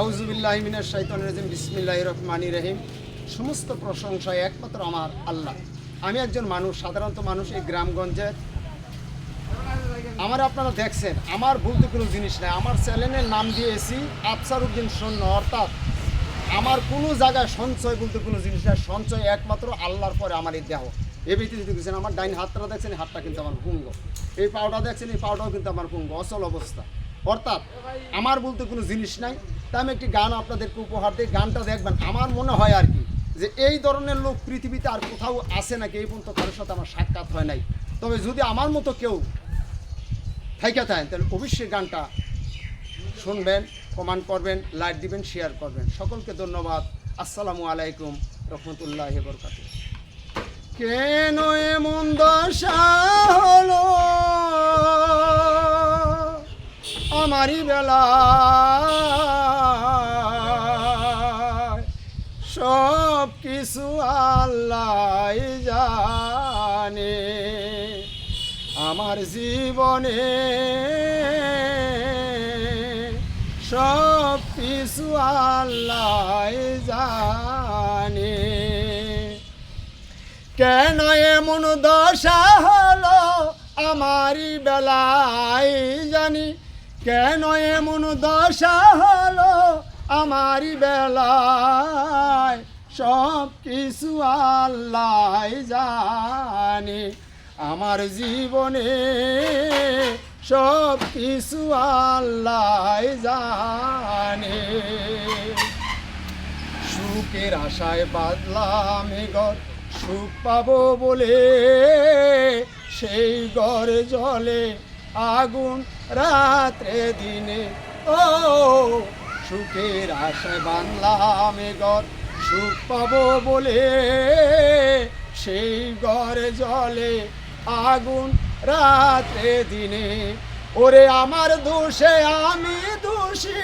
আউজুবিল্লাহ রহিম। সমস্ত প্রশংসা একমাত্র আমার আল্লাহ। আমি একজন মানুষ, সাধারণত মানুষ এই গ্রামগঞ্জে। আমার আপনারা দেখছেন, আমার বলতে কোনো জিনিস নাই। আমার চ্যানেলের নাম দিয়েছি আফসার উদ্দিন সৈন্য, অর্থাৎ আমার কোনো জায়গায় সঞ্চয় বলতে কোনো জিনিস নাই। সঞ্চয় একমাত্র আল্লাহর পরে আমার এই দেহ। এই ব্যক্তিতে দেখছেন আমার ডাইন হাতটা দেখছেন হাতটা কিন্তু আমার পুঙ্গ। এই পাউডার দেখছেন, এই পাউডারও কিন্তু আমার পুঙ্গ। অচল অবস্থা। অর্থাৎ আমার বলতে কোনো জিনিস নাই। তাই আমি একটি গান আপনাদেরকে উপহার দিই, গানটা দেখবেন। আমার মনে হয় আর কি যে এই ধরনের লোক পৃথিবীতে আর কোথাও আছে নাকি এই পর্যন্ত কারোর সাথে আমার সাক্ষাৎ হয় নাই। তবে যদি আমার মতো কেউ থাইকা থাকেন তাহলে অবশ্যই গানটা শুনবেন, কমেন্ট করবেন, লাইক দিবেন শেয়ার করবেন। সকলকে ধন্যবাদ। আসসালামু আলাইকুম, রহমতুল্লাহ বরকাত কেন এমন দশা হলো? আমারই বেলা আমার জীবনে সব কিছু আল্লাহ জানে। কেন এমন দশা হলো আমারই বেলায় জানি? কেন এমন দশা হলো আমারই বেলায়? সব কিছু আল্লাহ জানে। আমার জীবনে সব কিছু আল্লাহ জানে। সুখের আশায় বাদলাম ঘর, সুখ পাবো বলে সেই ঘরে জলে আগুন রাত্রে দিনে। ও, সুখের আশায় বাঁধলাম ঘর, সুখ পাবো বলে সেই ঘরে জলে আগুন রাত্রে দিনে। ওরে আমার দোষে আমি দোষী,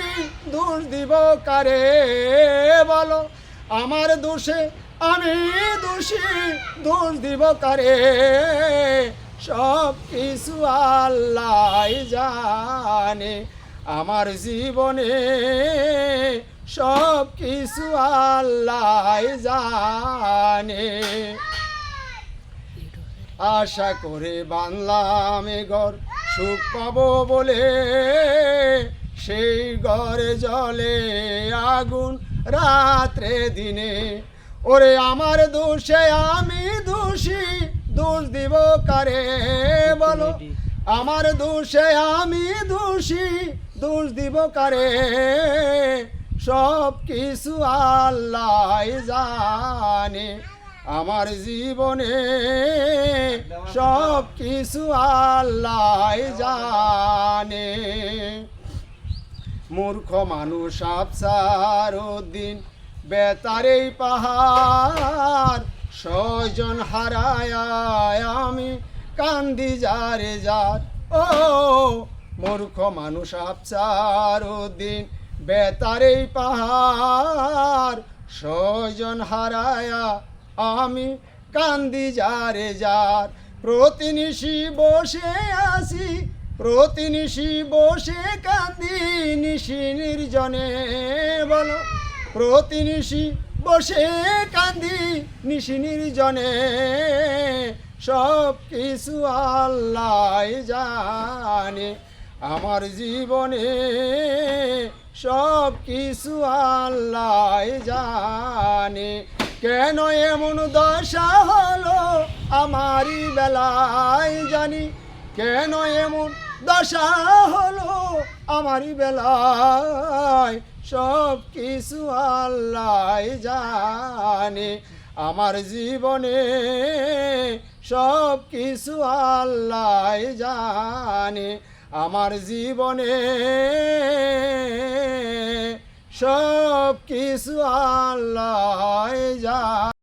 দোষ দিব কারে বলো? আমার দোষে আমি দোষী, দোষ দিব কারে? সব কিছু আল্লাহ জানে। আমার জীবনে সব কিছু আল্লাহ জানে। আশা করে বানলাম এ ঘর, সুখ পাবো বলে। সেই ঘরে জলে আগুন, রাত্রে দিনে। ওরে আমার দোষে আমি দোষী, দোষ দিব কারে বলো? আমার দোষে আমি দোষী, দোষ দিব কারে? সব কিছু আল্লাহ জানে। আমার জীবনে সব কিছু আল্লাহ জানে। মূর্খ মানুষ আফসার দিন বেতারেই পাহাড়, ছয়জন হারায় আমি, কান্দি যারে যার। ও, মূর্খ মানুষ আফসার দিন বেতারেই পাহাড়, ছয়জন হারায়া আমি কান্দি যারে যার। প্রতিনিশি বসে আসি প্রতিনিশি বসে কান্দি নিশি নির্জনে বলো। প্রতিনিশি বসে কান্দি নিশি নির্জনে, সব কিছু আল্লাহ জানে। আমার জীবনে সব কিছু আল্লাহ জানে। কেন এমন দশা হলো আমারই বেলায় জানি? কেন এমন দশা হলো আমারই বেলায়? সব কিছু আল্লাহ জানে। আমার জীবনে সব কিছু আল্লাহ জানে। আমার জীবনে সব কিছু আল্লাহ জানে।